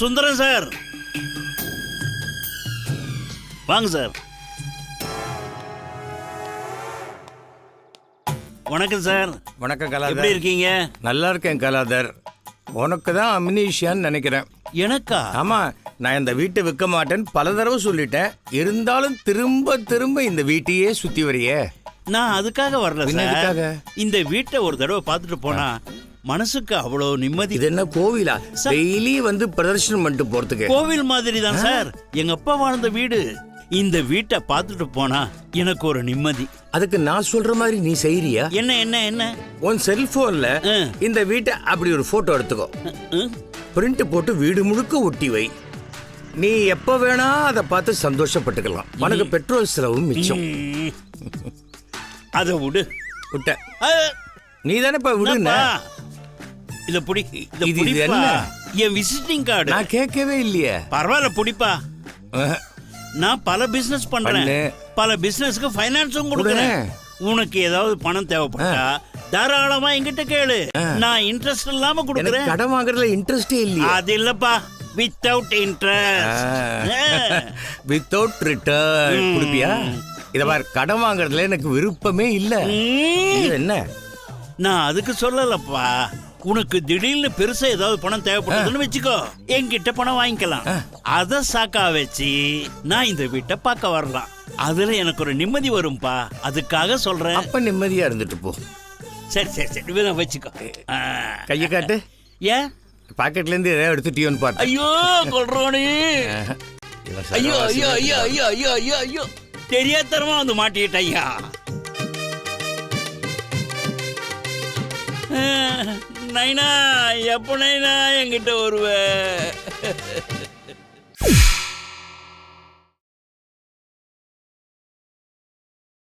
Sundaram sir. வாங்க sir. வணக்கம் sir. வணக்கம் எப்படி கலாதர் இருக்கீங்க? நல்லா இருக்கேன் கலாதர். உனக்கு தான் அம்னீஷியான்னு நினைக்கிறேன். எனக்கா? ஆமா நான் இந்த வீட்டை விற்க மாட்டேன்னு பல தடவை சொல்லிட்டேன். இருந்தாலும் திரும்ப திரும்ப இந்த வீட்டையே சுத்தி வரையே. நான் அதுக்காக வரல சார்? இந்த வீட்டை ஒரு தடவை பார்த்துட்டு போனா மனசுக்கு அவ்வளோ நிம்மதி. இது என்ன கோவிலா? டெய்லி வந்து பிரதர்ஷனம் பண்ணிட்டு போறதுக்கு. கோவில் மாதிரி தான் சார். எங்க அப்பா வாழ்ந்த வீடு. இந்த வீட்டை பார்த்துட்டு போனா எனக்கு ஒரு நிம்மதி. அதுக்கு நான் சொல்ற மாதிரி நீ செய்யறியா என்ன என்ன என்ன? உன் செல்போன்ல. இந்த வீட்டை அப்படி ஒரு போட்டோ எடுத்துக்கோ? பிரிண்ட் போட்டு வீடு முழுக்க ஒட்டி வை. நீ எப்ப வேணா அதை பார்த்து சந்தோஷப்பட்டுக்கலாம். உனக்கு பெட்ரோல் செலவும் மிச்சம். அத விடு. விட்ட. நீ தானே இப்ப விடுன? இத புடி இத இது- புடிப்பா. என்ன? என் விசிட்டிங் கார்டு நான் கேட்கவே இல்லையே. பரவாயில்ல புடிப்பா. அஹ், நான் பல பிசினஸ் பண்றேன். பண்ணு. பல பிசினஸ்க்கு ஃபைனான்ஸும் கொடுக்குறேன். உனக்கு ஏதாவது பணம் தேவைப்பட்டா தாராளமா என்கிட்ட கேளு. நான் இன்ட்ரெஸ்ட் இல்லாம எனக்கு கொடுக்குறேன். கடன் வாங்குறதுல இன்ட்ரெஸ்டே இல்லையே. அது இல்லப்பா. வித்தவுட் இன்ட்ரெஸ்ட் வித்தவுட் ரிட்டர்ன் கொடுப்பியா இத பாரு கடன் வாங்குறதுல எனக்கு விருப்பமே இல்ல. இது என்ன? நான் அதுக்கு சொல்லலப்பா. உனக்கு திடீர்னு பெருசா ஏதாவது பணம் தேவைப்படுதுன்னு வச்சுக்கோ. என்கிட்ட பணம் வாங்கிக்கலாம். அத சாக்கா வச்சு நான் இந்த வீட்டை பார்க்க வரலாம். அதுல எனக்கு ஒரு நிம்மதி வரும்பா. அதுக்காக சொல்றேன். அப்ப நிம்மதியா இருந்துட்டு போ. சரி சரி சரி. இதை வச்சுக்கோ. கைய காட்டு. ஏன்? பாக்கெட்ல இருந்து எதாவது எடுத்துட்டியோன்னு பார்த்தேன் ஐயோ கொள்றோனே இவன் ஐயோ ஐயோ ஐயோ ஐயோ ஐயோ ஐயோ ஐயோ. தெரியாதனமா வந்து மாட்டிக்கிட்ட ஐயா. நைனா? எப்போ நைனா என்கிட்ட வருவ?